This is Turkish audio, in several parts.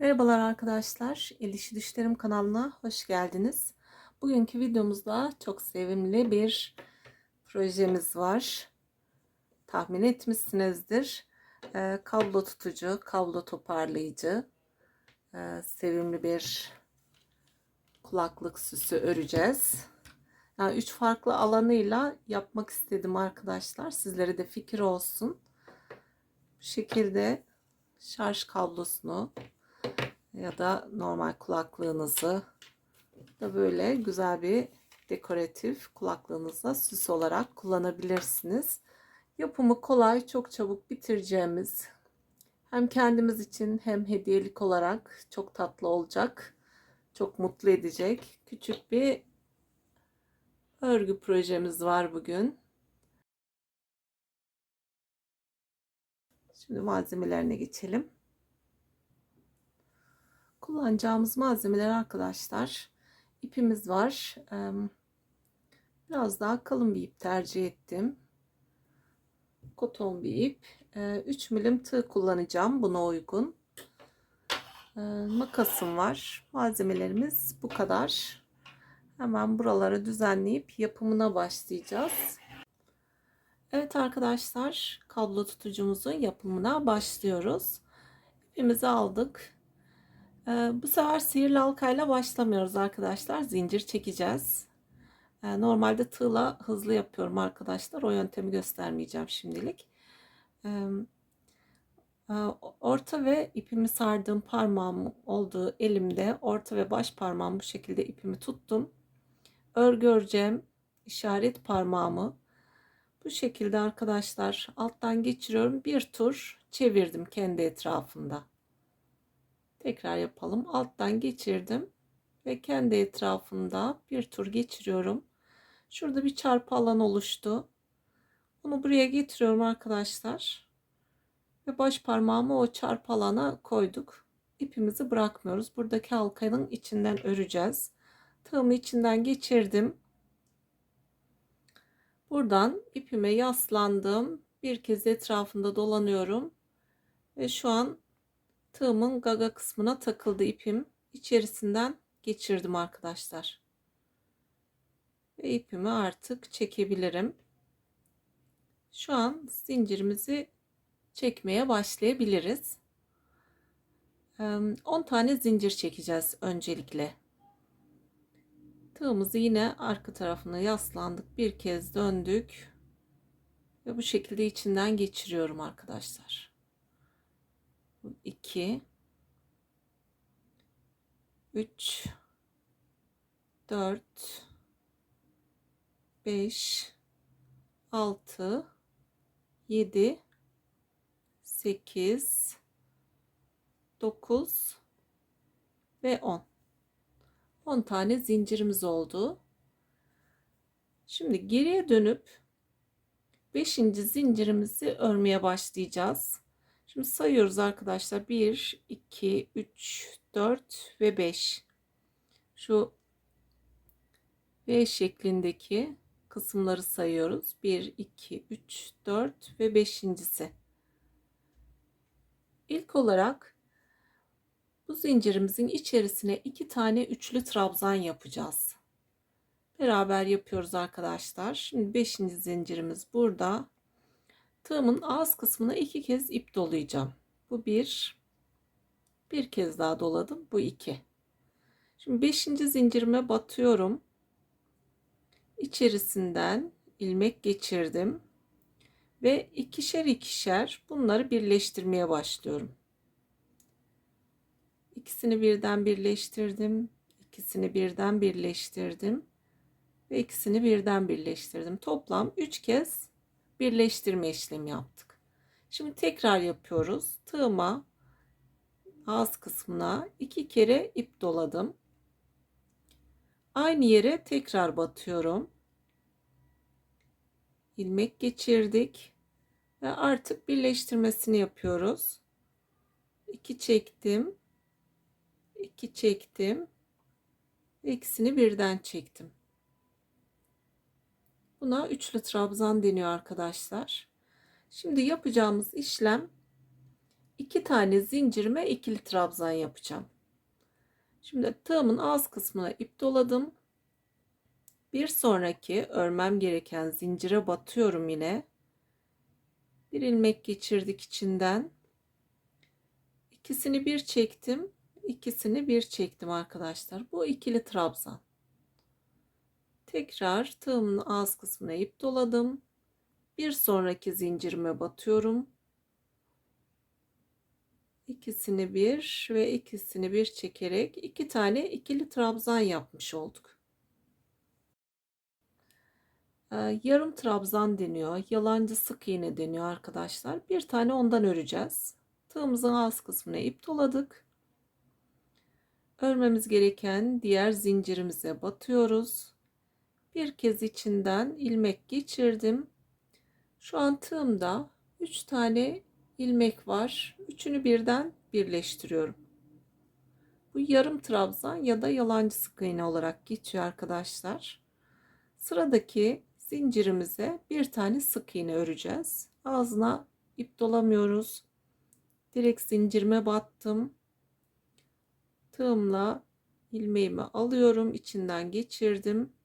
Merhabalar arkadaşlar. El İşi Düşlerim kanalına hoş geldiniz. Bugünkü videomuzda çok sevimli bir projemiz var. Tahmin etmişsinizdir. Ee, kablo tutucu, kablo toparlayıcı, e, sevimli bir kulaklık süsü öreceğiz. Yani üç farklı alanıyla yapmak istedim arkadaşlar. Sizlere de fikir olsun. Bu şekilde şarj kablosunu ya da normal kulaklığınızı da böyle güzel bir dekoratif kulaklığınıza süs olarak kullanabilirsiniz. Yapımı kolay, çok çabuk bitireceğimiz hem kendimiz için hem hediyelik olarak çok tatlı olacak, çok mutlu edecek küçük bir örgü projemiz var bugün. Şimdi malzemelerine geçelim. Kullanacağımız malzemeler arkadaşlar ipimiz var. Biraz daha kalın bir ip tercih ettim. Koton bir ip. 3 milim tığ kullanacağım buna uygun. Makasım var. Malzemelerimiz bu kadar. Hemen buraları düzenleyip yapımına başlayacağız. Evet arkadaşlar kablo tutucumuzun yapımına başlıyoruz. İpimizi aldık. Ee, bu sefer sihirli halkayla başlamıyoruz arkadaşlar. Zincir çekeceğiz. Ee, normalde tığla hızlı yapıyorum arkadaşlar. O yöntemi göstermeyeceğim şimdilik. Ee, e, orta ve ipimi sardığım parmağım olduğu elimde orta ve baş parmağım bu şekilde ipimi tuttum. Örgü öreceğim işaret parmağımı bu şekilde arkadaşlar alttan geçiriyorum. Bir tur çevirdim kendi etrafında. Tekrar yapalım. Alttan geçirdim ve kendi etrafında bir tur geçiriyorum. Şurada bir çarpı alan oluştu. Bunu buraya getiriyorum arkadaşlar. Ve baş parmağımı o çarpı alana koyduk. İpimizi bırakmıyoruz. Buradaki halkanın içinden öreceğiz. Tığımı içinden geçirdim. Buradan ipime yaslandım. Bir kez etrafında dolanıyorum. Ve şu an tığımın gaga kısmına takıldı ipim. İçerisinden geçirdim arkadaşlar. Ve ipimi artık çekebilirim. Şu an zincirimizi çekmeye başlayabiliriz. 10 tane zincir çekeceğiz öncelikle. Tığımızı yine arka tarafına yaslandık. Bir kez döndük. Ve bu şekilde içinden geçiriyorum arkadaşlar. 2 3 4 5 6 7 8 9 ve 10 10 tane zincirimiz oldu. Şimdi geriye dönüp 5. zincirimizi örmeye başlayacağız. Şimdi sayıyoruz arkadaşlar. 1, 2, 3, 4 ve 5. Şu V şeklindeki kısımları sayıyoruz. 1, 2, 3, 4 ve 5.si. İlk olarak bu zincirimizin içerisine iki tane üçlü trabzan yapacağız. Beraber yapıyoruz arkadaşlar. Şimdi 5. zincirimiz burada. Tığımın ağız kısmına iki kez ip dolayacağım. Bu bir. Bir kez daha doladım. Bu iki. Şimdi beşinci zincirime batıyorum. İçerisinden ilmek geçirdim. Ve ikişer ikişer bunları birleştirmeye başlıyorum. İkisini birden birleştirdim. ikisini birden birleştirdim. Ve ikisini birden birleştirdim. Toplam 3 kez birleştirme işlemi yaptık. Şimdi tekrar yapıyoruz. Tığıma ağız kısmına iki kere ip doladım. Aynı yere tekrar batıyorum. ilmek geçirdik ve artık birleştirmesini yapıyoruz. 2 çektim. 2 çektim. İkisini birden çektim. Buna üçlü trabzan deniyor arkadaşlar. Şimdi yapacağımız işlem iki tane zincirime ikili trabzan yapacağım. Şimdi tığımın ağız kısmına ip doladım. Bir sonraki örmem gereken zincire batıyorum yine. Bir ilmek geçirdik içinden. İkisini bir çektim. ikisini bir çektim arkadaşlar. Bu ikili trabzan. Tekrar tığımın ağız kısmına ip doladım. Bir sonraki zincirime batıyorum. İkisini bir ve ikisini bir çekerek iki tane ikili trabzan yapmış olduk. Ee, yarım trabzan deniyor. Yalancı sık iğne deniyor arkadaşlar. Bir tane ondan öreceğiz. Tığımızın ağız kısmına ip doladık. Örmemiz gereken diğer zincirimize batıyoruz. Bir kez içinden ilmek geçirdim. Şu an tığımda 3 tane ilmek var. Üçünü birden birleştiriyorum. Bu yarım trabzan ya da yalancı sık iğne olarak geçiyor arkadaşlar. Sıradaki zincirimize bir tane sık iğne öreceğiz. Ağzına ip dolamıyoruz. Direkt zincirime battım. Tığımla ilmeğimi alıyorum. içinden geçirdim.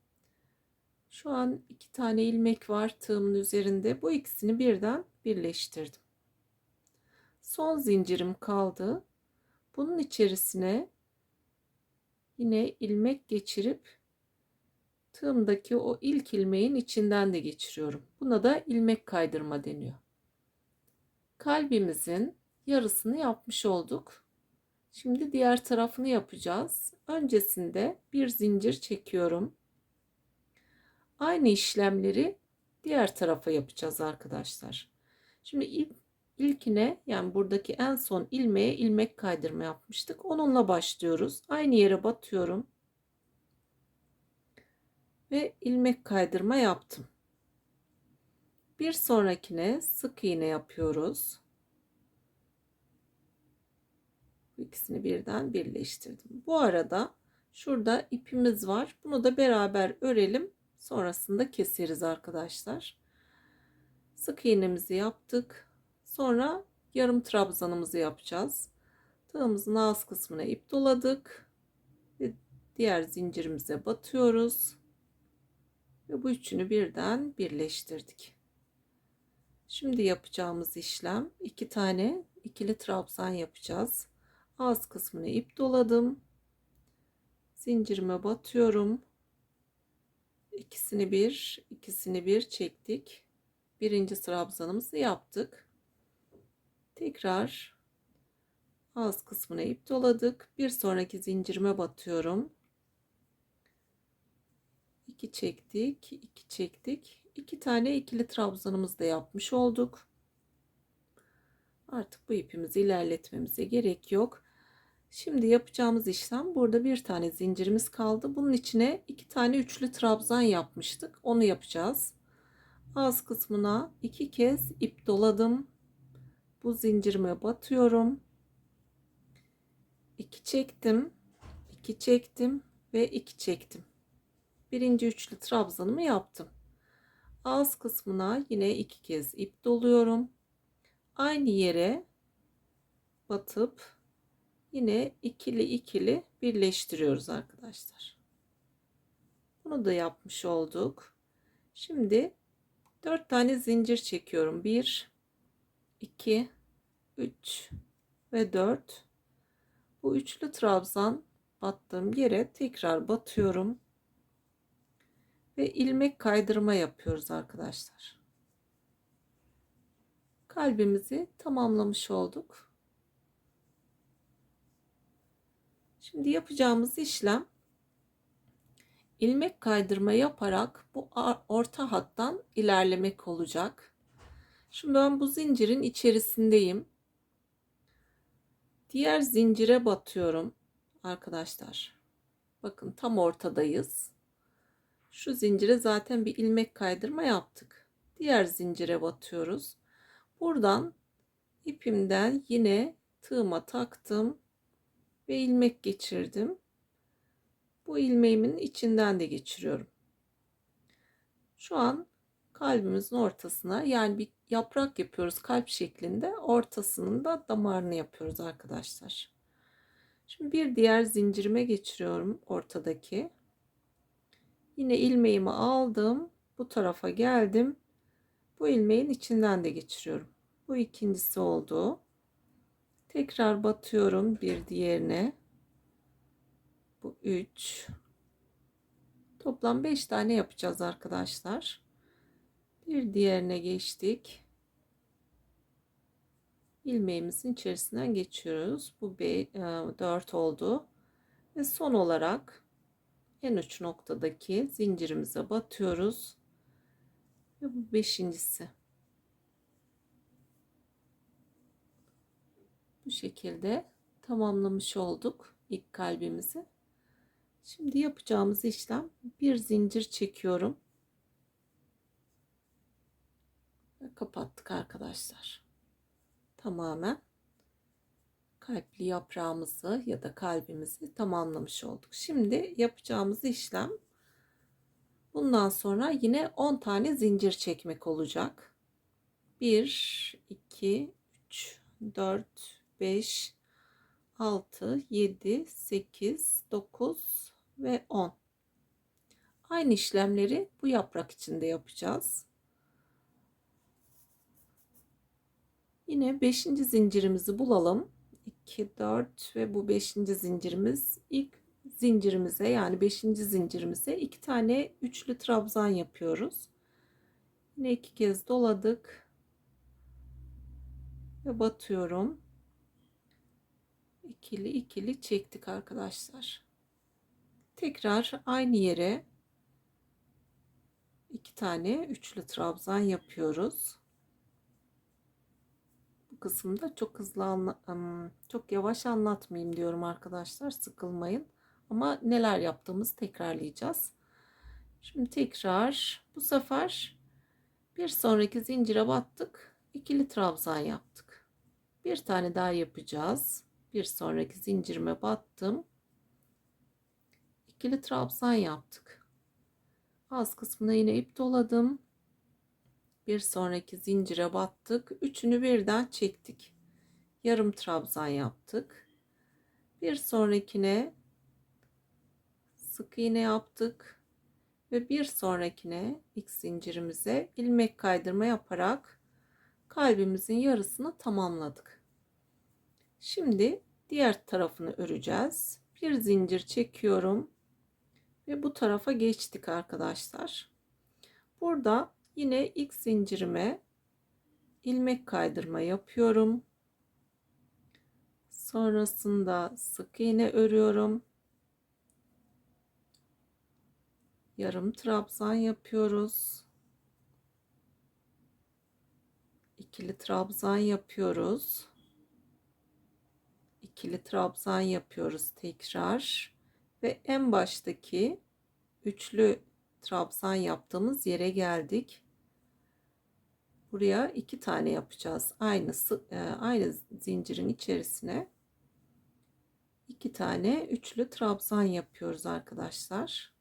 Şu an iki tane ilmek var tığımın üzerinde. Bu ikisini birden birleştirdim. Son zincirim kaldı. Bunun içerisine yine ilmek geçirip tığımdaki o ilk ilmeğin içinden de geçiriyorum. Buna da ilmek kaydırma deniyor. Kalbimizin yarısını yapmış olduk. Şimdi diğer tarafını yapacağız. Öncesinde bir zincir çekiyorum. Aynı işlemleri diğer tarafa yapacağız arkadaşlar. Şimdi ilk, ilkine yani buradaki en son ilmeğe ilmek kaydırma yapmıştık. Onunla başlıyoruz. Aynı yere batıyorum. Ve ilmek kaydırma yaptım. Bir sonrakine sık iğne yapıyoruz. İkisini birden birleştirdim. Bu arada şurada ipimiz var. Bunu da beraber örelim. Sonrasında keseriz arkadaşlar. Sık iğnemizi yaptık. Sonra yarım trabzanımızı yapacağız. Tığımızın ağız kısmına ip doladık. Ve diğer zincirimize batıyoruz. Ve bu üçünü birden birleştirdik. Şimdi yapacağımız işlem iki tane ikili trabzan yapacağız. Ağız kısmına ip doladım. Zincirime batıyorum ikisini bir ikisini bir çektik. Birinci trabzanımızı yaptık. Tekrar ağız kısmına ip doladık. Bir sonraki zincirime batıyorum. 2 çektik 2 çektik. 2 tane ikili trabzanımızı da yapmış olduk. Artık bu ipimizi ilerletmemize gerek yok Şimdi yapacağımız işlem burada bir tane zincirimiz kaldı. Bunun içine iki tane üçlü trabzan yapmıştık. Onu yapacağız. Ağız kısmına iki kez ip doladım. Bu zincirime batıyorum. 2 çektim. 2 çektim ve 2 çektim. Birinci üçlü trabzanımı yaptım. Ağız kısmına yine iki kez ip doluyorum. Aynı yere batıp yine ikili ikili birleştiriyoruz arkadaşlar. Bunu da yapmış olduk. Şimdi 4 tane zincir çekiyorum. 1 2 3 ve 4 bu üçlü trabzan battığım yere tekrar batıyorum ve ilmek kaydırma yapıyoruz arkadaşlar. Kalbimizi tamamlamış olduk. Şimdi yapacağımız işlem ilmek kaydırma yaparak bu orta hattan ilerlemek olacak. Şimdi ben bu zincirin içerisindeyim. Diğer zincire batıyorum arkadaşlar. Bakın tam ortadayız. Şu zincire zaten bir ilmek kaydırma yaptık. Diğer zincire batıyoruz. Buradan ipimden yine tığıma taktım ve ilmek geçirdim. Bu ilmeğimin içinden de geçiriyorum. Şu an kalbimizin ortasına yani bir yaprak yapıyoruz kalp şeklinde ortasının da damarını yapıyoruz arkadaşlar. Şimdi bir diğer zincirime geçiriyorum ortadaki. Yine ilmeğimi aldım. Bu tarafa geldim. Bu ilmeğin içinden de geçiriyorum. Bu ikincisi oldu. Tekrar batıyorum bir diğerine. Bu 3. Toplam 5 tane yapacağız arkadaşlar. Bir diğerine geçtik. ilmeğimizin içerisinden geçiyoruz. Bu 4 oldu. Ve son olarak en uç noktadaki zincirimize batıyoruz. Ve bu beşincisi. Bu şekilde tamamlamış olduk ilk kalbimizi. Şimdi yapacağımız işlem bir zincir çekiyorum. Ve kapattık arkadaşlar. Tamamen kalpli yaprağımızı ya da kalbimizi tamamlamış olduk. Şimdi yapacağımız işlem bundan sonra yine 10 tane zincir çekmek olacak. 1 2 3 4 5 6 7 8 9 ve 10 aynı işlemleri bu yaprak içinde yapacağız yine 5. zincirimizi bulalım 2 4 ve bu 5. zincirimiz ilk zincirimize yani 5. zincirimize iki tane üçlü trabzan yapıyoruz yine iki kez doladık ve batıyorum ikili ikili çektik arkadaşlar. Tekrar aynı yere iki tane üçlü trabzan yapıyoruz. Bu kısımda çok hızlı çok yavaş anlatmayayım diyorum arkadaşlar sıkılmayın. Ama neler yaptığımızı tekrarlayacağız. Şimdi tekrar bu sefer bir sonraki zincire battık ikili trabzan yaptık. Bir tane daha yapacağız bir sonraki zincirime battım. İkili trabzan yaptık. Az kısmına yine ip doladım. Bir sonraki zincire battık. Üçünü birden çektik. Yarım trabzan yaptık. Bir sonrakine sık iğne yaptık. Ve bir sonrakine ilk zincirimize ilmek kaydırma yaparak kalbimizin yarısını tamamladık Şimdi diğer tarafını öreceğiz. Bir zincir çekiyorum ve bu tarafa geçtik arkadaşlar. Burada yine ilk zincirime ilmek kaydırma yapıyorum. Sonrasında sık iğne örüyorum. Yarım trabzan yapıyoruz. İkili trabzan yapıyoruz ikili trabzan yapıyoruz tekrar ve en baştaki üçlü trabzan yaptığımız yere geldik. Buraya iki tane yapacağız. Aynı e, aynı zincirin içerisine iki tane üçlü trabzan yapıyoruz arkadaşlar.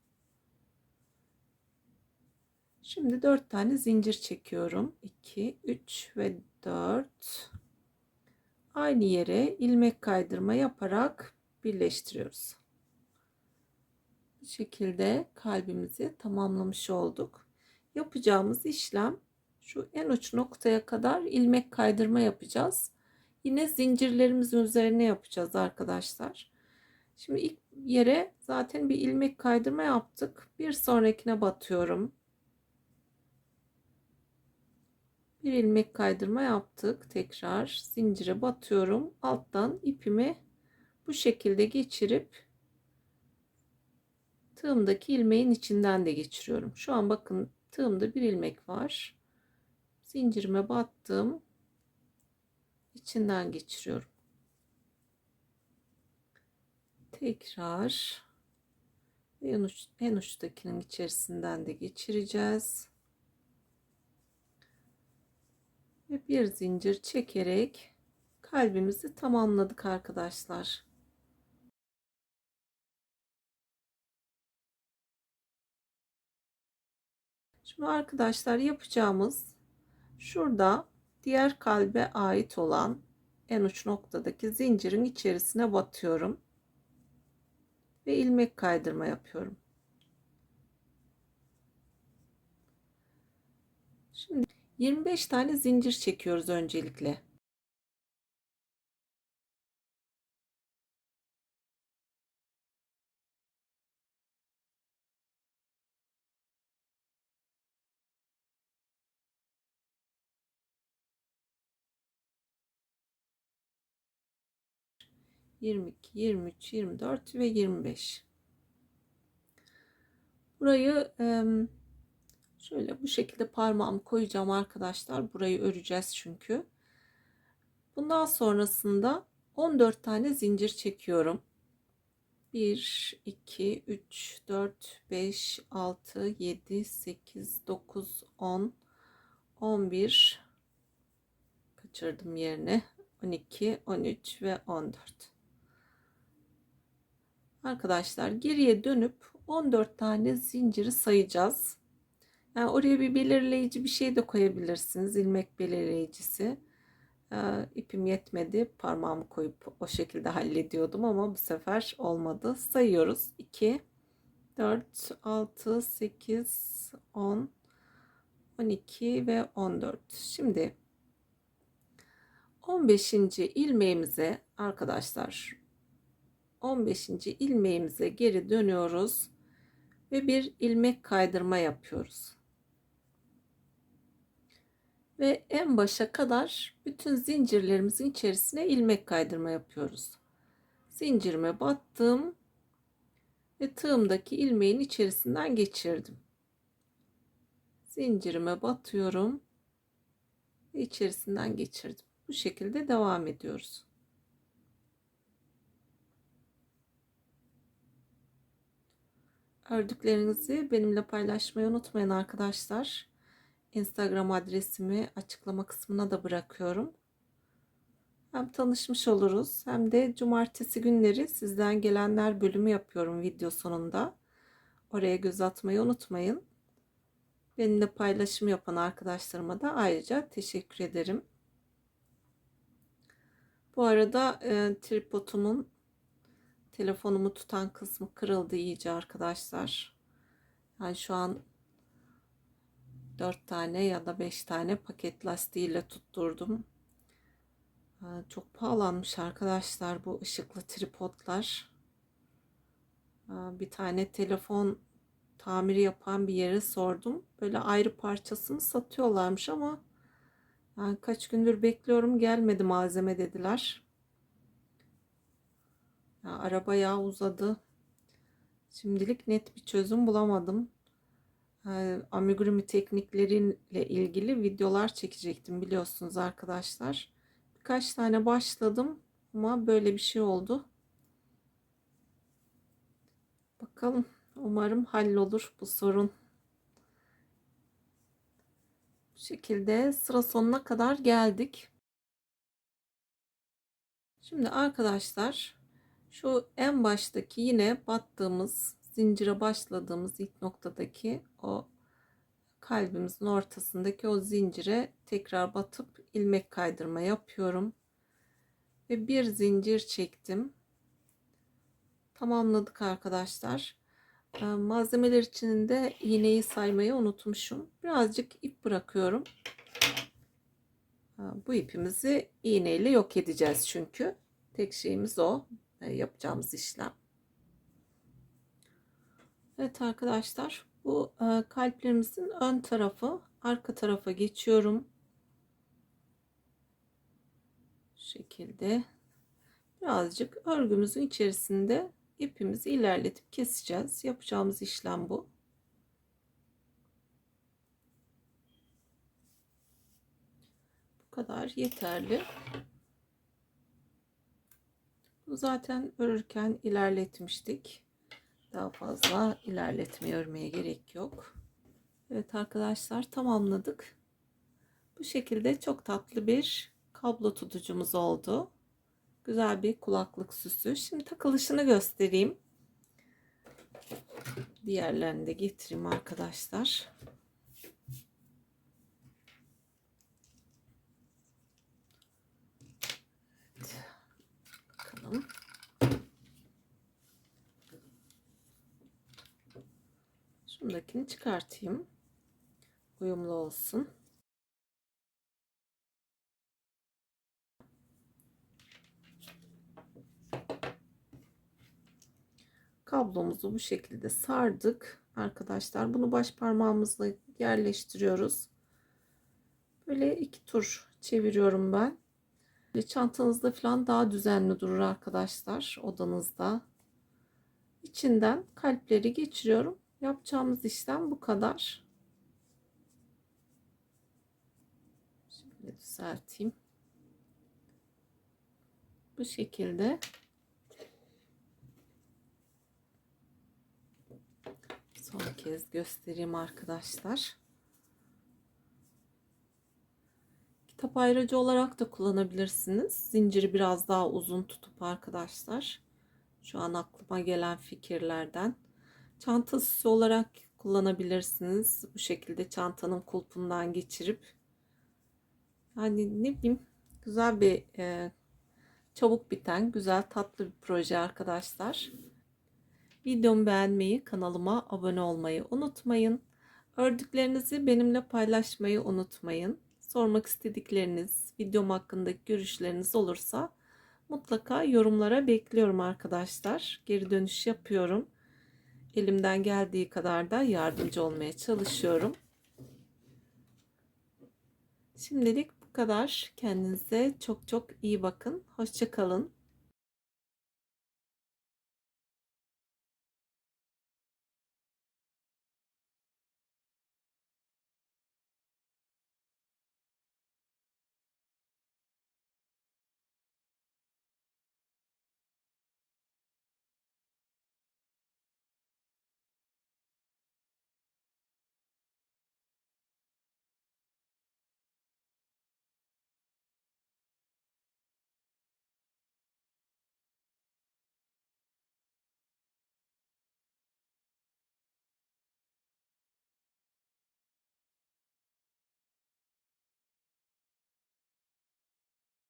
Şimdi dört tane zincir çekiyorum. 2, 3 ve 4 aynı yere ilmek kaydırma yaparak birleştiriyoruz. Bu şekilde kalbimizi tamamlamış olduk. Yapacağımız işlem şu en uç noktaya kadar ilmek kaydırma yapacağız. Yine zincirlerimizin üzerine yapacağız arkadaşlar. Şimdi ilk yere zaten bir ilmek kaydırma yaptık. Bir sonrakine batıyorum. Bir ilmek kaydırma yaptık. Tekrar zincire batıyorum. Alttan ipimi bu şekilde geçirip tığımdaki ilmeğin içinden de geçiriyorum. Şu an bakın tığımda bir ilmek var. Zincirime battım. İçinden geçiriyorum. Tekrar en, uç, en uçtakinin içerisinden de geçireceğiz ve bir zincir çekerek kalbimizi tamamladık arkadaşlar. Şimdi arkadaşlar yapacağımız şurada diğer kalbe ait olan en uç noktadaki zincirin içerisine batıyorum ve ilmek kaydırma yapıyorum. Şimdi 25 tane zincir çekiyoruz öncelikle. Yirmi iki, yirmi üç, yirmi dört ve yirmi beş. Burayı Şöyle bu şekilde parmağımı koyacağım arkadaşlar. Burayı öreceğiz çünkü. Bundan sonrasında 14 tane zincir çekiyorum. 1, 2, 3, 4, 5, 6, 7, 8, 9, 10, 11, kaçırdım yerini. 12, 13 ve 14. Arkadaşlar geriye dönüp 14 tane zinciri sayacağız. Oraya bir belirleyici bir şey de koyabilirsiniz. ilmek belirleyicisi. İpim yetmedi. Parmağımı koyup o şekilde hallediyordum ama bu sefer olmadı. Sayıyoruz. 2, 4, 6, 8, 10, 12 ve 14. Şimdi 15. ilmeğimize arkadaşlar 15. ilmeğimize geri dönüyoruz ve bir ilmek kaydırma yapıyoruz ve en başa kadar bütün zincirlerimizin içerisine ilmek kaydırma yapıyoruz. Zincirime battım ve tığımdaki ilmeğin içerisinden geçirdim. Zincirime batıyorum ve içerisinden geçirdim. Bu şekilde devam ediyoruz. Ördüklerinizi benimle paylaşmayı unutmayın arkadaşlar. Instagram adresimi açıklama kısmına da bırakıyorum. Hem tanışmış oluruz hem de cumartesi günleri sizden gelenler bölümü yapıyorum video sonunda. Oraya göz atmayı unutmayın. Benimle paylaşım yapan arkadaşlarıma da ayrıca teşekkür ederim. Bu arada e, tripodumun telefonumu tutan kısmı kırıldı iyice arkadaşlar. Yani şu an 4 tane ya da 5 tane paket lastiğiyle tutturdum. Çok pahalanmış arkadaşlar bu ışıklı tripodlar. Bir tane telefon tamiri yapan bir yere sordum. Böyle ayrı parçasını satıyorlarmış ama yani kaç gündür bekliyorum gelmedi malzeme dediler. Ya araba yağ uzadı. Şimdilik net bir çözüm bulamadım amigurumi teknikleriyle ilgili videolar çekecektim biliyorsunuz arkadaşlar. Birkaç tane başladım ama böyle bir şey oldu. Bakalım umarım hallolur bu sorun. Bu şekilde sıra sonuna kadar geldik. Şimdi arkadaşlar şu en baştaki yine battığımız zincire başladığımız ilk noktadaki o kalbimizin ortasındaki o zincire tekrar batıp ilmek kaydırma yapıyorum. Ve bir zincir çektim. Tamamladık arkadaşlar. Ee, malzemeler içinde iğneyi saymayı unutmuşum. Birazcık ip bırakıyorum. Ee, bu ipimizi iğneyle yok edeceğiz çünkü. Tek şeyimiz o. E, yapacağımız işlem Evet arkadaşlar bu e, kalplerimizin ön tarafı arka tarafa geçiyorum. Şu şekilde birazcık örgümüzün içerisinde ipimizi ilerletip keseceğiz. Yapacağımız işlem bu. Bu kadar yeterli. Bu zaten örürken ilerletmiştik. Daha fazla ilerletmeye örmeye gerek yok. Evet arkadaşlar tamamladık. Bu şekilde çok tatlı bir kablo tutucumuz oldu. Güzel bir kulaklık süsü. Şimdi takılışını göstereyim. Diğerlerini de getireyim arkadaşlar. Evet. Bakalım. Şundakini çıkartayım. Uyumlu olsun. kablomuzu bu şekilde sardık. Arkadaşlar bunu baş parmağımızla yerleştiriyoruz. Böyle iki tur çeviriyorum ben. Böyle çantanızda falan daha düzenli durur arkadaşlar odanızda. İçinden kalpleri geçiriyorum yapacağımız işlem bu kadar şöyle düzelteyim bu şekilde Son kez göstereyim arkadaşlar. Kitap ayrıcı olarak da kullanabilirsiniz. Zinciri biraz daha uzun tutup arkadaşlar. Şu an aklıma gelen fikirlerden. Çanta süsü olarak kullanabilirsiniz. Bu şekilde çantanın kulpundan geçirip. Yani ne bileyim güzel bir e, çabuk biten güzel tatlı bir proje arkadaşlar. Videomu beğenmeyi, kanalıma abone olmayı unutmayın. Ördüklerinizi benimle paylaşmayı unutmayın. Sormak istedikleriniz, videom hakkındaki görüşleriniz olursa mutlaka yorumlara bekliyorum arkadaşlar. Geri dönüş yapıyorum. Elimden geldiği kadar da yardımcı olmaya çalışıyorum. Şimdilik bu kadar. Kendinize çok çok iyi bakın. Hoşçakalın.